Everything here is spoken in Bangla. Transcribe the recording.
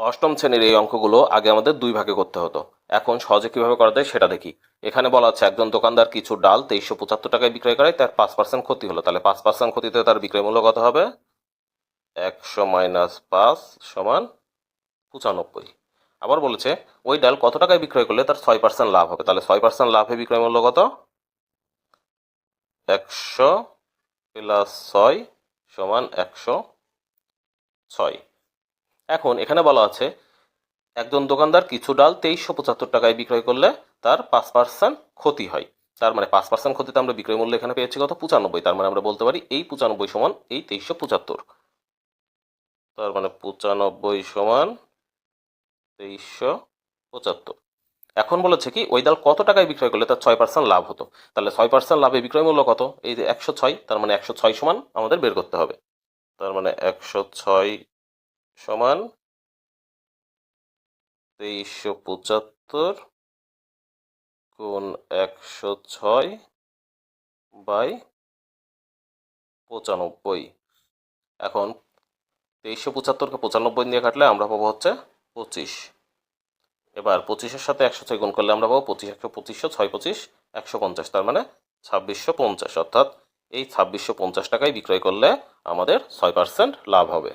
অষ্টম শ্রেণির এই অঙ্কগুলো আগে আমাদের দুই ভাগে করতে হতো। এখন সহজে কীভাবে করা যায় সেটা দেখি। এখানে বলা আছে, একজন দোকানদার কিছু ডাল তেইশশো পঁচাত্তর টাকায় বিক্রয় করে, তার পাঁচ পার্সেন্ট ক্ষতি হলো। তাহলে পাঁচ পার্সেন্ট ক্ষতিতে তার বিক্রয় মূল্য কত হবে? একশো মাইনাস পাঁচ সমান পঁচানব্বই। আবার বলেছে, ওই ডাল কত টাকায় বিক্রয় করলে তার ছয় পার্সেন্ট লাভ হবে? তাহলে ছয় পার্সেন্ট লাভে বিক্রয় মূল্য কত? একশো প্লাস ছয় সমান একশো ছয়। এখন এখানে বলা আছে, একজন দোকানদার কিছু ডাল তেইশশো পঁচাত্তর টাকায় বিক্রয় করলে তার পাঁচ পার্সেন্ট ক্ষতি হয়। তার মানে পাঁচ পার্সেন্ট ক্ষতিতে আমরা বিক্রয় মূল্য এখানে পেয়েছি কত? পঁচানব্বই। তার মানে আমরা বলতে পারি এই পঁচানব্বই সমান এই তেইশশো পঁচাত্তর। তার মানে পঁচানব্বই সমান তেইশশো পঁচাত্তর। এখন বলেছে কি, ওই ডাল কত টাকায় বিক্রয় করলে তার ছয় পার্সেন্ট লাভ হতো? তাহলে ছয় পার্সেন্ট লাভে বিক্রয় মূল্য কত? এই যে একশো ছয়, তার মানে একশো ছয় সমান আমাদের বের করতে হবে। তার মানে একশো ছয় সমান তেইশশো পঁচাত্তর গুণ একশো ছয় বাই পঁচানব্বই। এখন তেইশশো পঁচাত্তরকে পঁচানব্বই দিয়ে কাটলে আমরা পাবো হচ্ছে পঁচিশ। এবার পঁচিশের সাথে একশো ছয় গুণ করলে আমরা পাবো পঁচিশ, একশো পঁচিশশো, ছয় পঁচিশ, একশো পঞ্চাশ। তার মানে ছাব্বিশশো পঞ্চাশ। অর্থাৎ এই ছাব্বিশশো পঞ্চাশ টাকায় বিক্রয় করলে আমাদের ছয় পার্সেন্ট লাভ হবে।